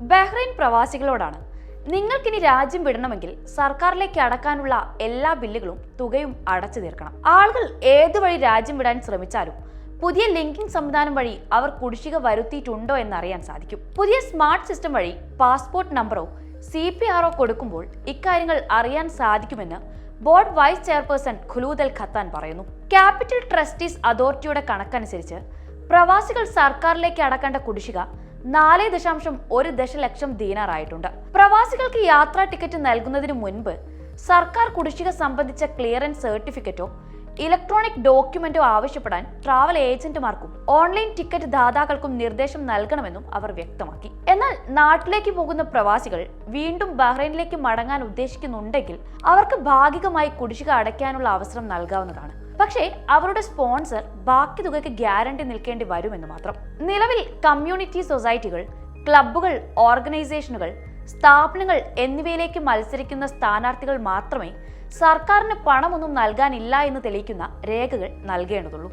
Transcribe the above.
Bahrain പ്രവാസികളോടാണ്. നിങ്ങൾക്കിനി രാജ്യം വിടണമെങ്കിൽ സർക്കാരിലേക്ക് അടക്കാനുള്ള എല്ലാ ബില്ലുകളും തുകയും അടച്ചു തീർക്കണം. ആളുകൾ ഏതുവഴി രാജ്യം വിടാൻ ശ്രമിച്ചാലും പുതിയ ലിങ്കിംഗ് സംവിധാനം വഴി അവർ കുടിശ്ശിക വരുത്തിയിട്ടുണ്ടോ എന്നറിയാൻ സാധിക്കും. പുതിയ സ്മാർട്ട് സിസ്റ്റം വഴി പാസ്പോർട്ട് നമ്പറോ സി പി ആറോ കൊടുക്കുമ്പോൾ ഇക്കാര്യങ്ങൾ അറിയാൻ സാധിക്കുമെന്ന് board vice chairperson Khulood Al Khattan പറയുന്നു. ക്യാപിറ്റൽ ട്രസ്റ്റീസ് അതോറിറ്റിയുടെ കണക്കനുസരിച്ച് പ്രവാസികൾ സർക്കാരിലേക്ക് അടക്കേണ്ട കുടിശ്ശിക നാല് ദശാംശം ഒരു ദശലക്ഷം ദീനാറായിട്ടുണ്ട്. പ്രവാസികൾക്ക് യാത്രാ ടിക്കറ്റ് നൽകുന്നതിന് മുൻപ് സർക്കാർ കുടിശ്ശിക സംബന്ധിച്ച ക്ലിയറൻസ് സർട്ടിഫിക്കറ്റോ ഇലക്ട്രോണിക് ഡോക്യുമെന്റോ ആവശ്യപ്പെടാൻ ട്രാവൽ ഏജന്റുമാർക്കും ഓൺലൈൻ ടിക്കറ്റ് ദാതാക്കൾക്കും നിർദ്ദേശം നൽകണമെന്നും അവർ വ്യക്തമാക്കി. എന്നാൽ നാട്ടിലേക്ക് പോകുന്ന പ്രവാസികൾ വീണ്ടും ബഹ്റൈനിലേക്ക് മടങ്ങാൻ ഉദ്ദേശിക്കുന്നുണ്ടെങ്കിൽ അവർക്ക് ഭാഗികമായി കുടിശ്ശിക അടയ്ക്കാനുള്ള അവസരം നൽകാവുന്നതാണ്. പക്ഷേ അവരുടെ സ്പോൺസർ ബാക്കി തുകയ്ക്ക് ഗ്യാരണ്ടി നിൽക്കേണ്ടി വരുമെന്ന് മാത്രം. നിലവിൽ കമ്മ്യൂണിറ്റി സൊസൈറ്റികൾ ക്ലബ്ബുകൾ ഓർഗനൈസേഷനുകൾ സ്ഥാപനങ്ങൾ എന്നിവയിലേക്ക് മത്സരിക്കുന്ന സ്ഥാനാർത്ഥികൾ മാത്രമേ സർക്കാരിന് പണമൊന്നും നൽകാനില്ല എന്ന് തെളിയിക്കുന്ന രേഖകൾ നൽകേണ്ടതുള്ളൂ.